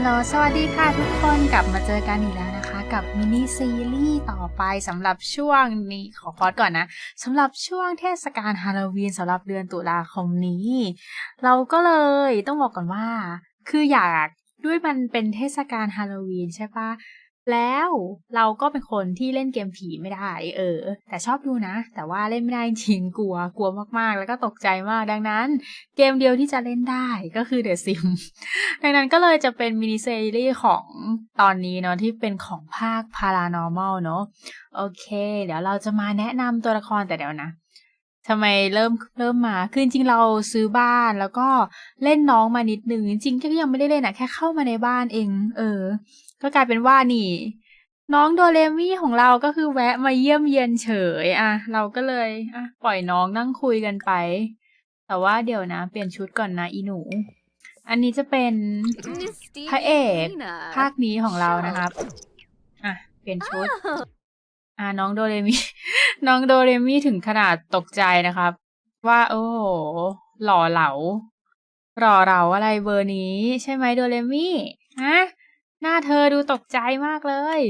ลโหลสวัสดีค่ะทุกคนกลับมาเจอกันอีกแล้วนะคะ กับมินิซีรีส์ต่อไปสำหรับช่วงนี้ขอพอดก่อนนะสำหรับช่วงเทศกาลฮาโลวีนสำหรับเดือนตุลาคมนี้ เราก็เลยต้องบอกก่อนว่า คืออยากด้วยมันเป็นเทศกาลฮาโลวีนใช่ปะ แล้วเราก็เป็นคนที่เล่นเกมผีไม่ได้ เออ แต่ชอบดูนะ แต่ว่าเล่นไม่ได้จริงกลัวกลัวมากๆ แล้วก็ตกใจมากดังนั้น เกมเดียวที่จะเล่นได้ก็คือ The Sim ดังนั้นก็เลยจะเป็นมินิซีรีส์ของตอนนี้เนาะที่เป็นของภาค Paranormal เนาะโอเค เดี๋ยวเราจะมาแนะนำตัวละครแต่เดี๋ยวนะทำไมเริ่มเริ่มมาคือจริงเราซื้อบ้านแล้วก็เล่นน้องมานิดนึงจริงๆก็ยังไม่ได้เล่นอะแค่เข้ามาในบ้านเอง เออ ก็กลายเป็นว่านี่ น้องโดเรมี่ของเราก็คือแวะมาเยี่ยมเยียนเฉยอะเราก็เลยอะปล่อยน้องนั่งคุยกันไป แต่ว่าเดี๋ยวนะ เปลี่ยนชุดก่อนนะอีหนู อันนี้จะเป็นพระเอกภาคนี้ของเรานะครับอะเปลี่ยนชุด อะน้องโดเรมี่น้องโดเรมี่ถึงขนาดตกใจนะครับ ว่าโอ้โหหล่อเหลาหล่อเหลาอะไรเบอร์นี้ ใช่ไหมโดเรมี่ฮะ หน้าเธอดูตกใจมากเลย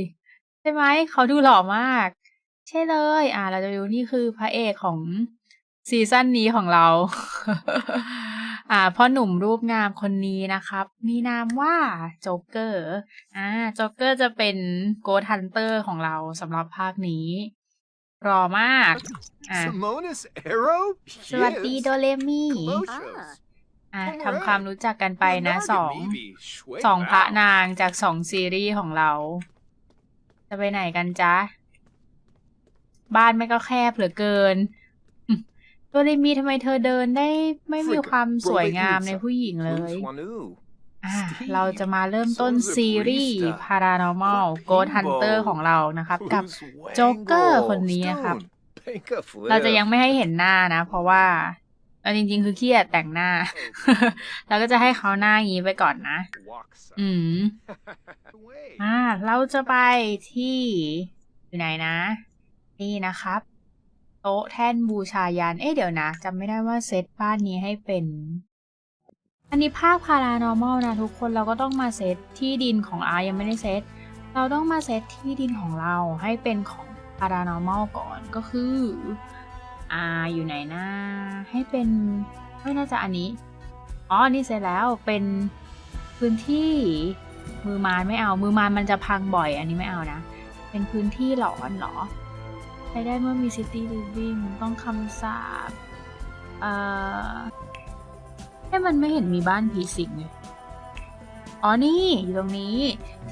ใช่ไหม เขาดูหล่อมาก ใช่เลย อะเราจะดูนี่คือพระเอกของซีซั่นนี้ของเรา อ่าพ่อหนุ่มรูปงามคนนี้นะครับ มีนามว่าโจ๊กเกอร์ อ่าโจ๊กเกอร์จะเป็นโกดฮันเตอร์ของเราสำหรับภาคนี้รอมาก อะ Simonis Arrow? สวัสดีโดเรมี่ Komoshos. อะทำความรู้จักกันไปนะ Unagi สอง Mibi, Shui สองพระ Bao. นางจากสองซีรีส์ของเรา จะไปไหนกันจ๊ะ บ้านไม่ก็แคบเหลือเกินโดเรมีทำไมเธอเดินได้ไม่มีความสวยงามในผู้หญิงเลย Swanu. อะเราจะมาเริ่มต้นซีรีส์ Paranormal Ghost Hunter ของเรานะครับ กับ Who's โจ๊กเกอร์ Wangle? คนนี้นะครับ Stone. Banka เราจะ Flip. ยังไม่ให้เห็นหน้านะ เพราะว่า เอาจริง ๆ คือเครียดแต่งหน้า เราก็จะให้เขาหน้าอย่างนี้ไปก่อนนะ Walks อืม away. อ่าเราจะไปที่อยู่ไหนนะ นี่นะครับ โต๊ะแท่นบูชายัน เอ๊ะเดี๋ยวนะจำไม่ได้ว่าเซตบ้านนี้ให้เป็น อันนี้ภาคพารานอร์มอลนะทุกคนเราก็ต้องมาเซตที่ดินของอายังไม่ได้เซตเราต้องมาเซตที่ดินของเราให้เป็นของพารานอร์มอลก่อนก็คือ อ่าอยู่ไหนนะ ให้เป็นไม่น่าจะอันนี้ อ๋อ นี่เสร็จแล้วเป็นพื้นที่มือมานไม่เอา มือมานมันจะพังบ่อย อันนี้ไม่เอานะ เป็นพื้นที่หลอนหรอใช้ได้เมื่อมีซิตี้ลิฟวิ่งต้องคำสาปเอ่อให้มันไม่เห็นมีบ้านผีสิงเลยอ๋อ นี่ อยู่ตรงนี้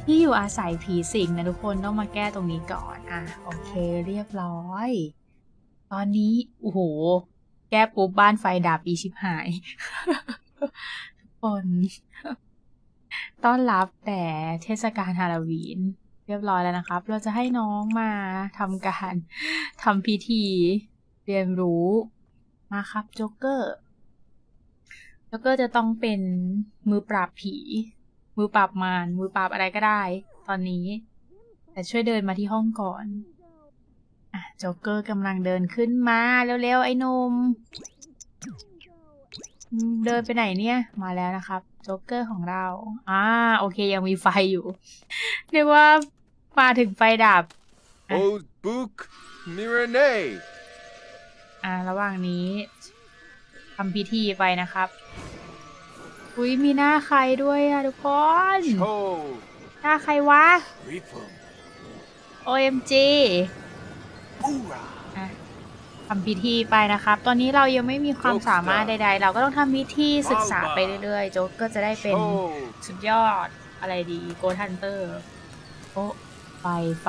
ที่อยู่อาศัยผีสิงนะทุกคนต้องมาแก้ตรงนี้ก่อน อะ โอเค เรียบร้อย ตอนนี้ โอ้โห แก้ปุ๊บบ้านไฟดับอีชิบหายคนต้อนรับแต่เทศกาลฮาโลวีน เรียบร้อยแล้วนะครับ เราจะให้น้องมาทำการทำพิธี เรียนรู้มาครับโจ๊กเกอร์โจ๊กเกอร์จะต้องเป็นมือปราบผี มือปราบมารมือปราบอะไรก็ได้ ตอนนี้ แต่ช่วยเดินมาที่ห้องก่อน อะโจ๊กเกอร์กำลังเดินขึ้นมาเร็วๆ ไอ้หนมอืมเดินไปไหนเนี่ย มาแล้วนะครับ โจ๊กเกอร์ของเรา อ่า โอเคยังมีไฟอยู่ เรียกว่ามาถึงไฟดับ Old Book Mirane. อ่า ระหว่างนี้ทำพิธีไปนะครับ อุ้ยมีหน้าใครด้วยอะทุกคน Cho. หน้าใครวะ Ripum. OMG Hoorah. อะทำพิธีไปนะครับ ตอนนี้เรายังไม่มีความสามารถใดๆ เราก็ต้องทำพิธีศึกษาไปเรื่อยๆ โจ๊กก็จะได้เป็น Cho. สุดยอดอะไรดีโกทันเตอร์โอ้ไฟไฟ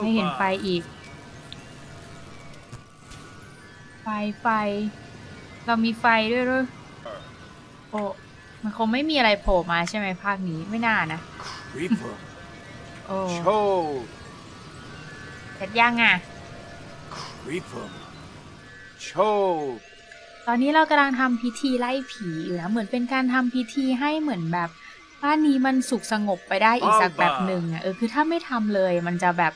ไม่เห็นไฟ Baba. อีก ไฟไฟ เรามีไฟด้วยเหรอโอ้มันคงไม่มีอะไรโผล่มาใช่ไหมภาคนี้ไม่น่านะ Ripum. โอ้ Cho. เสร็จยังอะ Ripum. Cho. ตอนนี้เรากำลังทำพิธีไล่ผีอยู่นะเหมือนเป็นการทำพิธีให้เหมือนแบบบ้านนี้มันสุขสงบไปได้อีกสักแบบหนึ่งอะเออคือถ้าไม่ทำเลยมันจะแบบ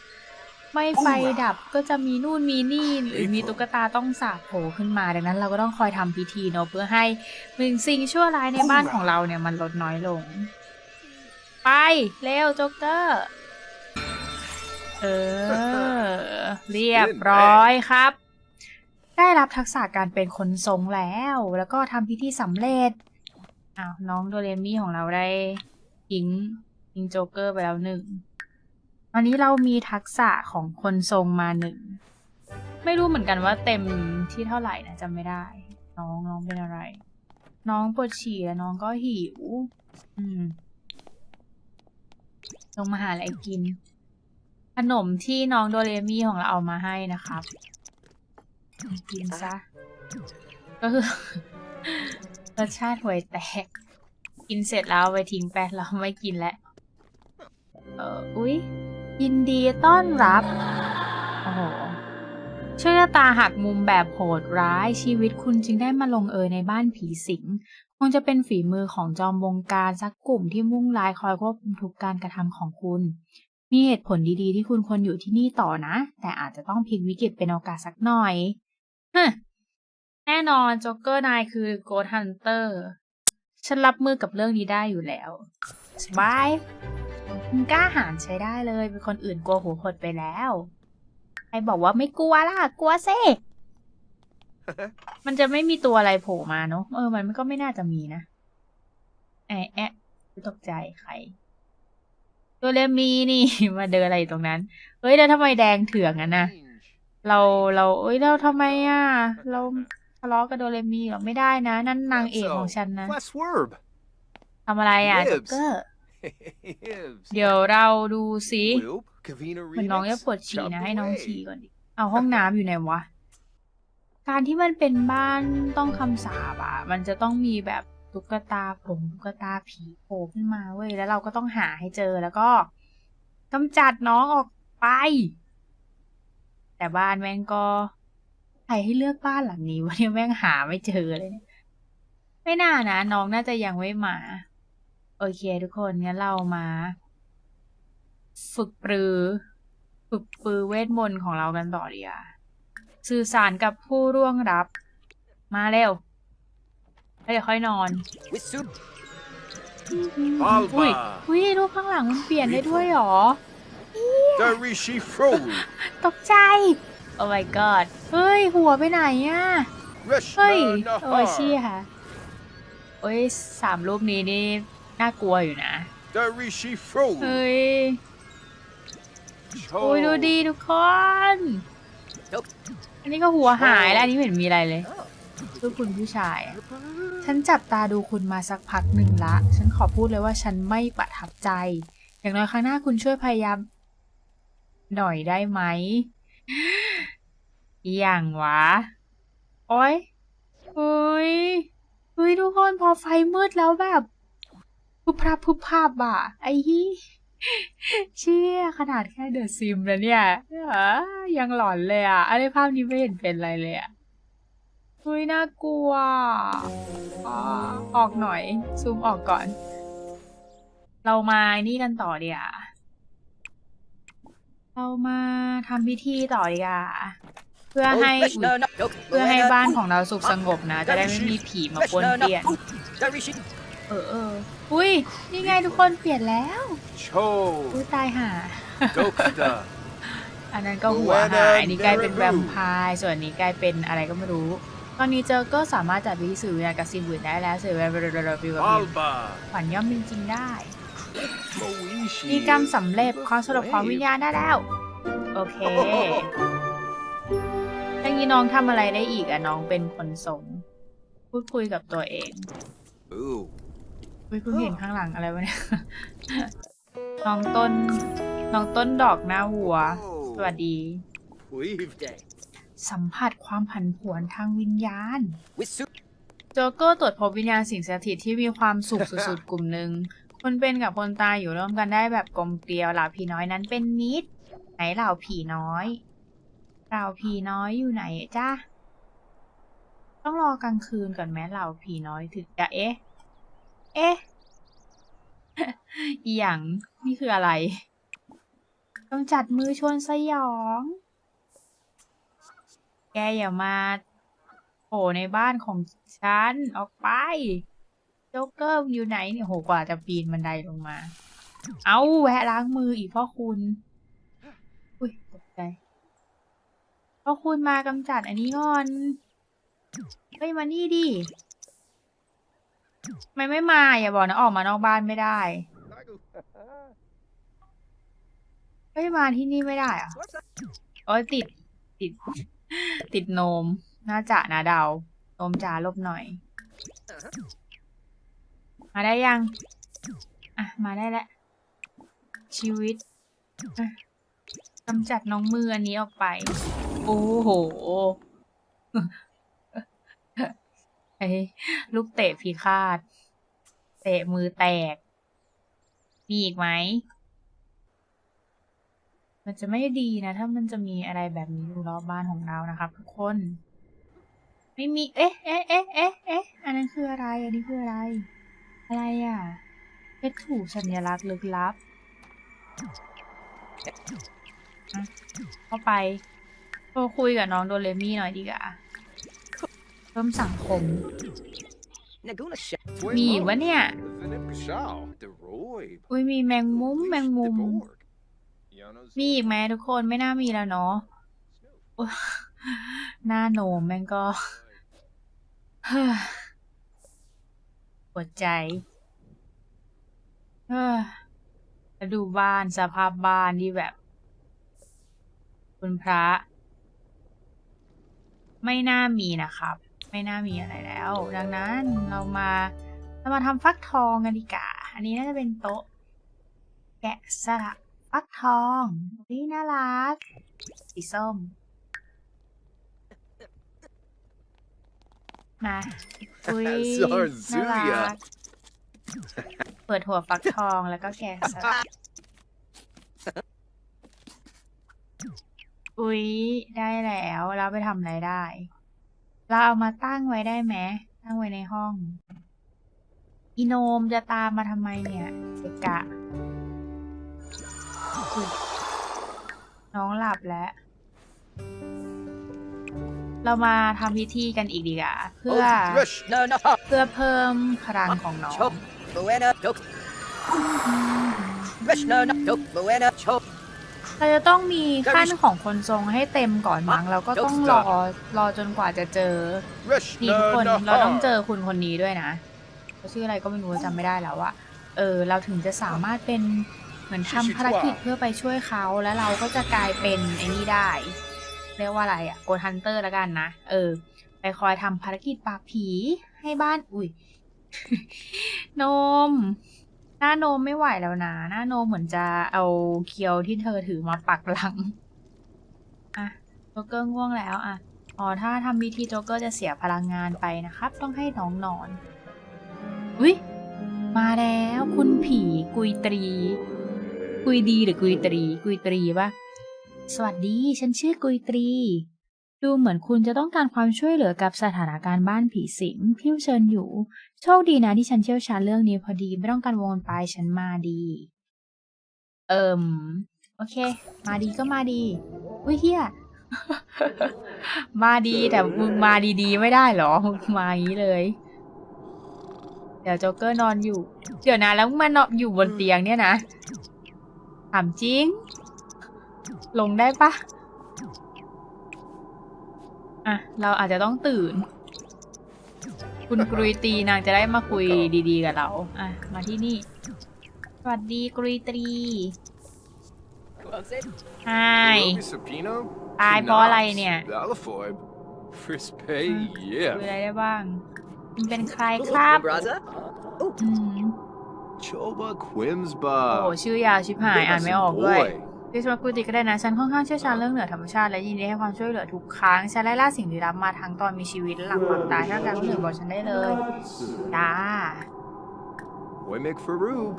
ไม่ไฟดับก็จะมีนู่นมีนี่หรือมีตุ๊กตาต้องสาบโผล่ขึ้นมา ดังนั้นเราก็ต้องคอยทำพิธีเนาะเพื่อให้มึงสิ่งชั่วร้ายในบ้านของเราเนี่ยมันลดน้อยลง ไปเร็วโจ๊กเกอร์ เออ เรียบร้อยครับ ได้รับทักษะการเป็นคนทรงแล้ว แล้วก็ทำพิธีสำเร็จอ้าวน้องโดเรมี่ของเราได้ทิ้งทิ้งโจ๊กเกอร์ไปแล้วหนึ่งตอนนี้เรามีทักษะของคนทรงมาหนึ่ง ไม่รู้เหมือนกันว่าเต็มที่เท่าไหร่นะจำไม่ได้ น้องน้องเป็นอะไร น้องปวดฉี่แล้วน้องก็หิว อืมลงมาหาอะไรกิน ขนมที่น้องโดเรมี่ของเราเอามาให้นะครับ กินซะ ก็คือรสชาติห่วยแตก กินเสร็จแล้วไปทิ้งไปเราไม่กินแล้วเอออุ๊ย ยินดีต้อนรับ โอ้โหชคชะตาหักมุมแบบโหดร้ายชีวิตคุณจึงได้มาลงเอยในบ้านผีสิง คงจะเป็นฝีมือของจอมวงการสักกลุ่มที่มุ่งร้ายคอยควบคุมทุกการกระทำของคุณ มีเหตุผลดีๆ ที่คุณควรอยู่ที่นี่ต่อนะ แต่อาจจะต้องพลิกวิกฤตเป็นโอกาสสักหน่อยฮะแน่นอนโจ๊กเกอร์นายคือโกดฮันเตอร์ฉันรับมือกับเรื่องนี้ได้อยู่แล้วสบายคุณกล้าหาญใช้ได้เลย เป็นคนอื่นกลัวหัวหดไปแล้วใครบอกว่าไม่กลัวล่ะ กลัวเซมันจะไม่มีตัวอะไรโผล่มาเนอะเออ มันก็ไม่น่าจะมีนะ แอะแอะตกใจใคร ตัวเลมีนี่ มาเดินอะไรอยู่ตรงนั้น เฮ้ยแล้วทำไมแดงเถื่องอะนะเราเราเอ้ยเราทำไมอะ เราทะเลาะกับโดเรมีเหรอไม่ได้นะ นั่นนางเอกของฉันนะ Wes Werb. ทำอะไรอะ Nibs จ็อกเกอร์ Hibs. เดี๋ยวเราดูสิ Whoop, Kavina เหมือนน้องจะ Remix. ปวดฉี่นะ Chop ให้น้อง away. ฉี่ก่อนดิเอาห้องน้ำอยู่ไหนวะ การที่มันเป็นบ้านต้องคำสาบอะมันจะต้องมีแบบ ตุ๊กตาผมตุ๊กตาผีโผล่ขึ้นมาเว้ยแล้วเราก็ต้องหาให้เจอแล้วก็กำจัดน้องออกไป แต่บ้านแม่งก็ใครให้เลือกบ้านหลังนี้วะเนี่ยแม่งหาไม่เจอเลย ไม่น่านะน้องน่าจะยังไม่มา โอเคทุกคนงั้นเรามา ฝึกปรือ ฝึกปรือเวทมนต์ของเรากันต่อดีกว่าสื่อสารกับผู้ร่วงรับ มาเร็ว แล้วเดี๋ยวค่อยนอน With soup. อุ้ยอุ้ยรูปข้างหลังมันเปลี่ยนได้ด้วยเหรอ Darishi Frohu. ตกใจ โอ้ my god เฮ้ย หัวไปไหนอะเฮ้ย Reshna โอ้ยชี่ Nahar. ค่ะ โอ้ยสามรูปนี้นี่ น่ากลัวอยู่นะ Darishi Frohu. เฮ้ย Cho. โอ้ยดูดีทุกคน อันนี้ก็หัวหายแล้ว อันนี้ไม่เห็นมีอะไรเลย คือคุณผู้ชาย ฉันจับตาดูคุณมาสักพักหนึ่งละ ฉันขอพูดเลยว่าฉันไม่ประทับใจ อย่างน้อยครั้งหน้าคุณช่วยพยายาม หน่อยได้ไหม อย่างวะ โอ้ยเฮ้ยเฮ้ยทุกคนพอไฟมืดแล้วแบบพุบพับพุบพับอะ ไอ้ยี่เชี่ยขนาดแค่เดอะซิมแล้วเนี่ยอะยังหลอนเลยอะอะไรภาพนี้ไม่เห็นเป็นอะไรเลยอะ เฮ้ยน่ากลัวอ่าออกหน่อย ซูมออกก่อน เรามานี่กันต่อดีอะเรามาทำพิธีต่อดีกว่าเพื่อให้ Oh, อุ๊ย Reshna Nah- เพื่อให้บ้านของเราสุขสงบนะ จะได้ไม่มีผีมาปวน Reshna เปลี่ยน Nah- Darishi. เออเอออุ้ยนี่ไงทุกคนเปลี่ยนแล้ว Cho. อุ้ยตายห่า Dokta. อันนั้นก็หัวหายอันนี้กลายเป็นแวมไพร์ส่วนอันนี้กลายเป็นอะไรก็ไม่รู้ ตอนนี้เจอก็สามารถจัดพิธีสื่อวิญญาณกับสิ่งอื่นได้แล้วสื่อวิญญาณวิว Alba. ฝันย่อมเป็นจริงได้ Moishi. มีกรรมสำเร็จความสลบของวิญญาณได้แล้ว โอเคอย่างนี้น้องทำอะไรได้อีกอะน้องเป็นคนสงพูดคุยกับตัวเอง Ooh. อุ้ยเพิ่งเห็นข้างหลังอะไรวะเนี่ย น้องต้น น้องต้นดอกหน้าวัว สวัสดี Weave day. สัมผัสความผันผวนทางวิญญาณ With soup. โจโก้ตรวจพบวิญญาณสิ่งสถิตที่มีความสุขสุดๆ กลุ่มหนึ่ง คนเป็นกับคนตายอยู่ร่วมกันได้แบบกลมเกลียวเหล่าผีน้อยนั้นเป็นมิตร ไหนเหล่าผีน้อย เหล่าผีน้อยอยู่ไหนจ้าต้องรอกลางคืนก่อนแม้เหล่าผีน้อยถึงจะเอ๊ะ เอ๊ะอีหยังนี่คืออะไรทกำจัดมือชวนสยอง แกอย่ามาโผล่ในบ้านของฉัน ออกไป โจ๊กเกอร์อยู่ไหนเนี่ยโหกว่าจะปีนบันไดลงมา เอาแวะล้างมืออีกพ่อคุณ อุ้ยตกใจ พ่อคุณมากำจัดอันนี้ก่อน เฮ้ยมานี่ดิทไม่ไม่มาอย่าบอกนะออกมานอกบ้านไม่ได้เฮ้ยมาที่นี่ไม่ได้อะโอ้ยติดติด ติดโนม น่าจะนะเดาโนมจ๋าลบหน่อย มาได้ยัง อะ มาได้แล้วชีวิตกำจัดน้องมืออันนี้ออกไป โอ้โหไอ้ลูกเตะพิฆาต เตะมือแตก มีอีกไหม มันจะไม่ดีนะ ถ้ามันจะมีอะไรแบบนี้อยู่รอบบ้านของเรานะครับ ทุกคน ไม่มี เอ๊ะ เอ๊ะ เอ๊ะ เอ๊ะ เอ๊ะ อันนั้นคืออะไร อันนี้คืออะไร อะไรอะเพชรถูกสัญลักษณ์ลึกลับอะเข้าไปโทรคุยกับน้องโดเรมี่หน่อยดีกว่าเพิ่มสังคม Naguna Sh- มีอีกวะเนี่ย Vinipkashal. De Roy. อุ้ยมีแมงมุมแมงมุม มีอีกไหมทุกคนไม่น่ามีแล้วเนาะหน้าโหนมแม่งก็ปวดใจแล้วดูบ้านสภาพบ้านที่แบบ คุณพระ ไม่น่ามีนะครับ ไม่น่ามีอะไรแล้ว ดังนั้นเรามาเรามาทำฟักทองกันดีกว่าอันนี้น่าจะเป็นโต๊ะ แกะสลัก ฟักทองนี่น่ารัก สีส้ม มาอุ้ย Zarzuya น่ารัก เปิดหัวฟักทองแล้วก็แกะสลักอุ๊ยได้แล้ว เราไปทำอะไรได้ เราเอามาตั้งไว้ได้ไหม ตั้งไว้ในห้อง อีโนมจะตามมาทำไมเนี่ยเกะกะอุ๊ย น้องหลับแล้ว เรามาทำพิธีกันอีกดีกว่าเพื่อ Oh, Rush. No, no, เพื่อเพิ่มพลังของน้อง chop, buena, chop. Rush, no, no, chop, buena, chop. เราจะต้องมีขั้นของคนทรงให้เต็มก่อนมั้งเราก็ต้องรอรอจนกว่าจะเจอ Rush. นี่ทุก No, คน no. เราต้องเจอคุณคนนี้ด้วยนะเขาชื่ออะไรก็ไม่รู้จำไม่ได้แล้วอะเออ เราถึงจะสามารถเป็น เหมือนทำภารกิจเพื่อไปช่วยเขาแล้วเราก็จะกลายเป็นไอ้นี่ได้ เรียกว่าอะไรอะโกฮันเตอร์ละกันนะ เออ ไปคอยทำภารกิจปราบผีให้บ้านอุ้ยโนม หน้าโนมไม่ไหวแล้วนะ หน้าโนมเหมือนจะเอาเคียวที่เธอถือมาปักหลัง อะโจ๊กเกอร์ง่วงแล้วอะ อ๋อ ถ้าทำวิธีโจ๊กเกอร์จะเสียพลังงานไปนะครับ ต้องให้น้องนอน อุ้ยมาแล้วคุณผีกุยตรี กุยดีหรือกุยตรี กุยตรีปะสวัสดี ฉันชื่อกุยตรี ดูเหมือนคุณจะต้องการความช่วยเหลือกับสถานการณ์บ้านผีสิงพี่เชิญอยู่ โชคดีนะที่ฉันเชี่ยวชาญเรื่องนี้พอดี ไม่ต้องการวงไปฉันมาดี เอิมโอเค มาดีก็มาดีอุ้ยเฮียมาดีแต่มึงมาดีๆ ไม่ได้เหรอมึงมาอย่างนี้เลย เดี๋ยวโจ๊กเกอร์นอนอยู่ เดี๋ยวนะแล้วมึงมานอนอยู่บนเตียงเนี่ยนะ ถามจริง ลงได้ปะอะ เราอาจจะต้องตื่น คุณกรุยตรีนางจะได้มาคุยดีๆกับเรา อะ มาที่นี่ สวัสดีกรุยตรี What's it? ไฮ Roby Sapino. ตายเพราะอะไรเนี่ย Balafoib. Frispe, คุย yeah. อะไรได้บ้างคุณเป็นใครครับ Brother? อืม Choba โอ้โห Quimsba. ชื่อยาวชิบหายอ่านไม่ออกด้วยเรียกว่ากุติก็ได้นะ ฉันค่อนข้างเชี่ยวชาญเรื่องเหนือธรรมชาติและยินดีให้ความช่วยเหลือทุกครั้ง ฉันไล่ล่าสิ่งลี้ลับมาทั้งตอนมีชีวิตและหลังความตายถ้าการเหนือบอกฉันได้เลยจ้า Woimic Faroob.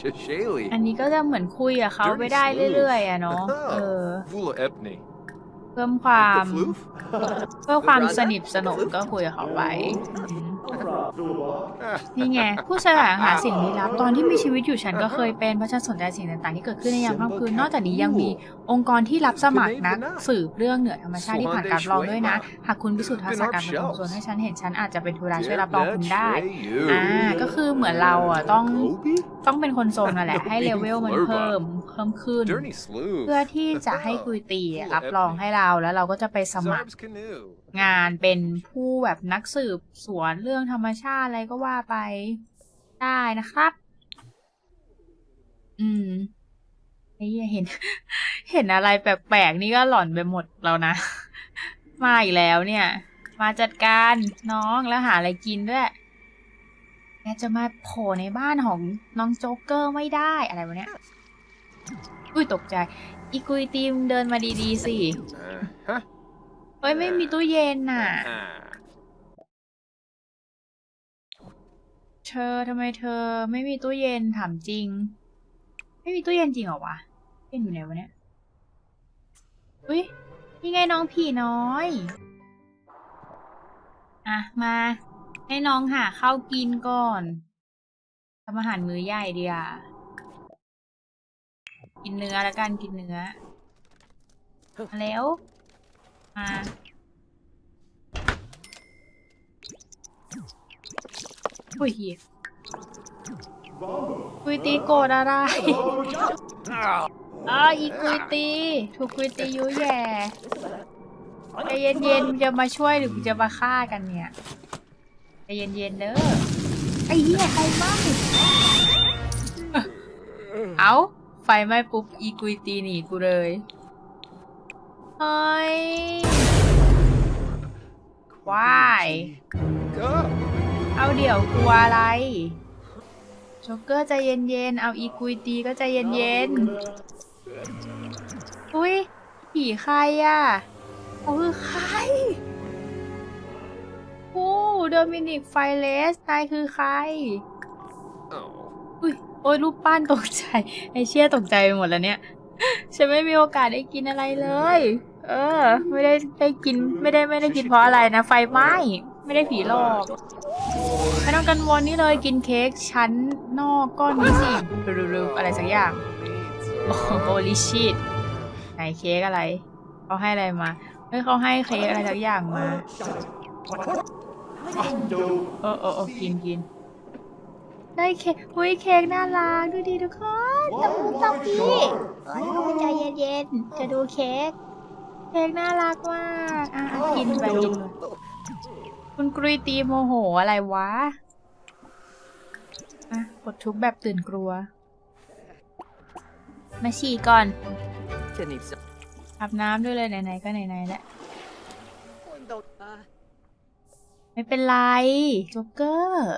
Shashali. อันนี้ก็จะเหมือนคุยกับเขาไปได้เรื่อยๆอะเนาะเออ Vula Epney. เพิ่มความ The floof? เพื่อความสนิทสนมก็คุยกับเขาไปอืม นี่ไง ผู้แสวงหาสิ่งลี้ลับตอนที่มีชีวิตอยู่ฉันก็เคยเป็นเพราะฉันสนใจสิ่งต่างๆ ที่เกิดขึ้นในยามค่ำคืนนอกจากนี้ยังมีองค์กรที่รับสมัครนักสืบเรื่องเหนือธรรมชาติที่ผ่านการรับรองด้วยนะ หากคุณพิสูจน์ทักษะการเป็นของส่วนให้ฉันเห็นฉันอาจจะเป็นธุระช่วยรับรองคุณได้อ่าก็คือเหมือนเราอะต้อง Gobi? ต้องเป็นคนโซนนั่นแหละให้เลเวลมันเพิ่มเพิ่มขึ้น Dirty sleuth. เพื่อที่จะให้กุยตีรับรองให้เราแล้วเราก็จะไปสมัคร Zarb's canoe. งานเป็นผู้แบบนักสืบสวนเรื่องธรรมชาติอะไรก็ว่าไปได้นะครับ อืมไอ้เหี้ยเห็น เห็นอะไรแปลกๆนี่ก็หล่อนไปหมดแล้วนะ มาอีกแล้วเนี่ย มาจัดการน้องแล้วหาอะไรกินด้วยแกจะมาโผล่ในบ้านของน้องโจ๊กเกอร์ไม่ได้อะไรวะเนี่ยอุ้ยตกใจ อีกุยตีมเดินมาดีๆสิ เฮ้ย ไม่มีตู้เย็นน่ะ Uh-huh. เธอทำไมเธอไม่มีตู้เย็นถามจริง ไม่มีตู้เย็นจริงเหรอวะเย็นอยู่ไหนวะเนี่ยอุ้ยนี่ไงน้องผีน้อย อะมา ให้น้องหาข้าวกินก่อนทำอาหารมื้อใหญ่ดีอะกินเนื้อแล้วกันกินเนื้อมาแล้ว มาอุ้ยเหี้ยกุยตีโกรธอะไรอ๋ออีกุยตี ถูกกุยตียุแย่ใจเย็นๆจะมาช่วยหรือจะมาฆ่ากันเนี่ยใจเย็นๆเด้อไอ้เหี้ยไฟไหม้เอาไฟไหม้ปุ๊บอีกุยตีหนีกูเลย เฮ้ย Why? Go. เอาเดี๋ยวกลัวอะไรโจ๊กเกอร์ใจเย็นๆ เอาอีกุยตีก็ใจเย็นๆ อุ้ยผีใครอะเขาคือใครโอ้โดมินิกไฟเลสนายคือใคร Oh. อุ้ย โอ้ยรูปปั้นตกใจ ไอเชี่ยตกใจไปหมดแล้วเนี่ย ฉันไม่มีโอกาสได้กินอะไรเลย เออ ไม่ได้ได้กินไม่ได้ไม่ได้กินเพราะอะไรนะไฟไหม้ไม่ได้ผีหลอกไม่ต้องกังวลนี่เลยกินเค้กชั้นนอกก้อนนี้สิรูๆอะไรสักอย่างโอ้โหลิชิตไหนเค้กอะไรเขาให้อะไรมาเฮ้ยเขาให้เค้กอะไรสักอย่างมาเออเออเออกินกินได้เค้กอุ้ยเค้กน่ารักดูดิทุกคนตบมือตบดีโอ้ยใจเย็นๆจะดูเค้ก เค้กน่ารักมากอะกินไปกินไปคุณกรีตีโมโหอะไรวะอะกดทุบแบบตื่นกลัว มาฉี่ก่อนอาบน้ำด้วยเลยไหนๆก็ไหนๆแหละไม่เป็นไรจ๊กเกอร์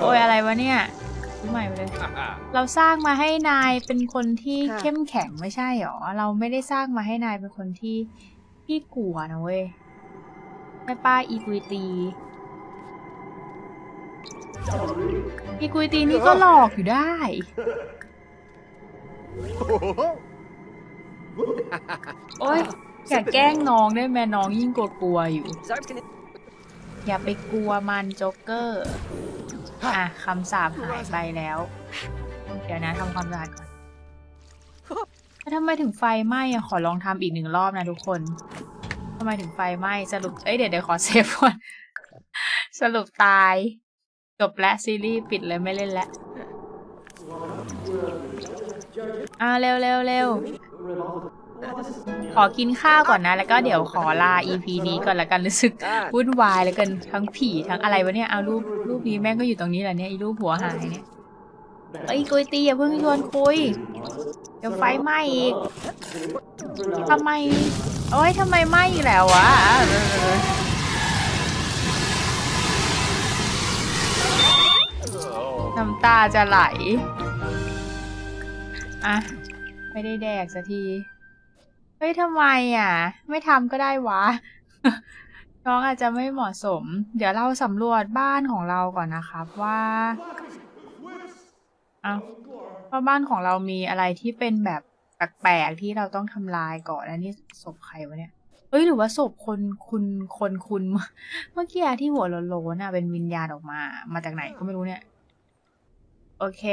โอ้ยอะไรวะเนี่ย ซื้อใหม่ไปเลย เราสร้างมาให้นายเป็นคนที่ค่ะ เข้มแข็งไม่ใช่หรอ เราไม่ได้สร้างมาให้นายเป็นคนที่ที่กลัวนะเว้ยใช่ป้าอีกุยตี อีกุยตีนี่ก็หลอกอยู่ได้ โอ้ยอย่าแกล้งน้องได้ไหมน้องยิ่งกลัวๆอยู่ Zarb's canoe. อย่าไปกลัวมันโจ๊กเกอร์ อะคำสาปหายไปแล้ว เดี๋ยวนะทำความสะอาดก่อนแล้วทำไมถึงไฟไหม้อะขอลองทำอีกหนึ่งรอบนะทุกคนทำไมถึงไฟไหม้สรุปเอ้ยเดี๋ยวเดี๋ยวขอเซฟก่อนสรุปตายจบและซีรีส์ปิดเลยไม่เล่นแล้วอ่าเร็วเร็วเร็ว ขอกินข้าวก่อนนะ แล้วก็เดี๋ยวขอลา EP นี้ก่อนละกันรู้สึกวุ่นวายแล้วกันทั้งผีทั้งอะไรวะเนี่ยเอารูปรูปนี้แม่งก็อยู่ตรงนี้แหละเนี่ยไอีรูปหัวหายเนี่ยเอ้ยกุยตีอย่าเพิ่งชวนคุยเดี๋ยวไฟไหม้อีกทำไมโอ้ยทำไมไหม้อีกแล้ววะน้ำตาจะไหล อะ ไม่ได้แดกสักที เฮ้ยทำไมอะ ไม่ทำก็ได้วะ น้องอาจจะไม่เหมาะสม เดี๋ยวเราสำรวจบ้านของเราก่อนนะครับว่าเอาว่าบ้านของเรามีอะไรที่เป็นแบบแปลกๆที่เราต้องทำลายก่อนอันนี้ศพใครวะเนี่ยเอ้ยหรือว่าศพคนคุณคนคุณเมื่อกี้ที่หัวโลนๆน่ะเป็นวิญญาณออกมา มาจากไหนก็ไม่รู้เนี่ย โอเค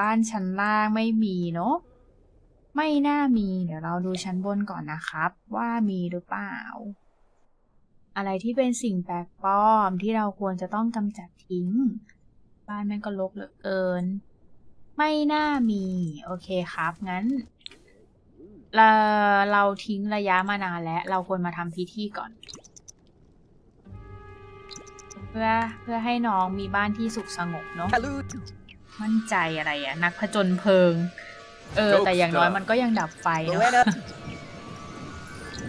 บ้านชั้นล่างไม่มีเนาะ ไม่น่ามี เดี๋ยวเราดูชั้นบนก่อนนะครับ ว่ามีหรือเปล่า อะไรที่เป็นสิ่งแปลกปลอมที่เราควรจะต้องกำจัดทิ้ง บ้านแม่งก็รกเหลือเกิน ไม่น่ามี โอเคครับ งั้น เราเราทิ้งระยะมานานแล้ว เราควรมาทำพิธีก่อน เพื่อเพื่อให้น้องมีบ้านที่สุขสงบเนาะ Hello. มั่นใจอะไรอะนักผจญเพลิง เออ แต่อย่างน้อยมันก็ยังดับไฟเนาะ Luena.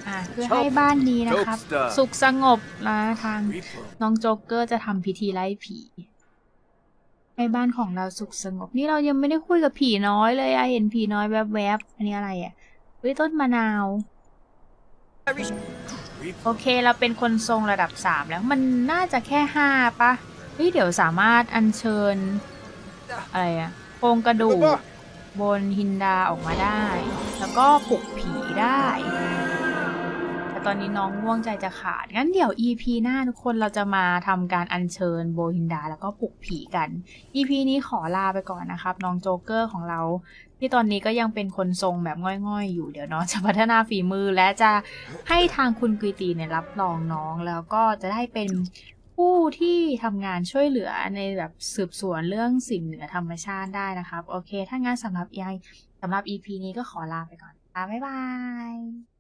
อะเพื่อให้บ้านนี้นะครับ Jokester สุขสงบนะทาง Reaper. น้องโจ๊กเกอร์จะทำพิธีไล่ผีให้บ้านของเราสุขสงบ นี่เรายังไม่ได้คุยกับผีน้อยเลยอะเห็นผีน้อยแวบๆอันนี้อะไรอะเฮ้ยต้นมะนาว โอ Reaper. เคเราเป็นคนทรงระดับสามแล้วมันน่าจะแค่ห้าปะเฮ้ยเดี๋ยวสามารถอัญเชิญ อะไรอะโครงกระดูก บนฮินดาออกมาได้ แล้วก็ปลุกผีได้ แต่ตอนนี้น้องง่วงใจจะขาด งั้นเดี๋ยว EP หน้าทุกคนเราจะมาทำการอัญเชิญโบฮินดาแล้วก็ปลุกผีกัน EP นี้ขอลาไปก่อนนะครับ น้องโจ๊กเกอร์ของเรา ที่ตอนนี้ก็ยังเป็นคนทรงแบบง่อยๆ อยู่เดี๋ยวน้องจะพัฒนาฝีมือและจะให้ทางคุณกรีตีเนี่ยรับรองน้องแล้วก็จะได้เป็น ผู้ที่ทำงานช่วยเหลือในแบบสืบสวนเรื่องสิ่งเหนือธรรมชาติได้นะครับ โอเค ถ้างานสำหรับยายสำหรับ EP นี้ก็ขอลาไปก่อนค่ะบ๊ายบาย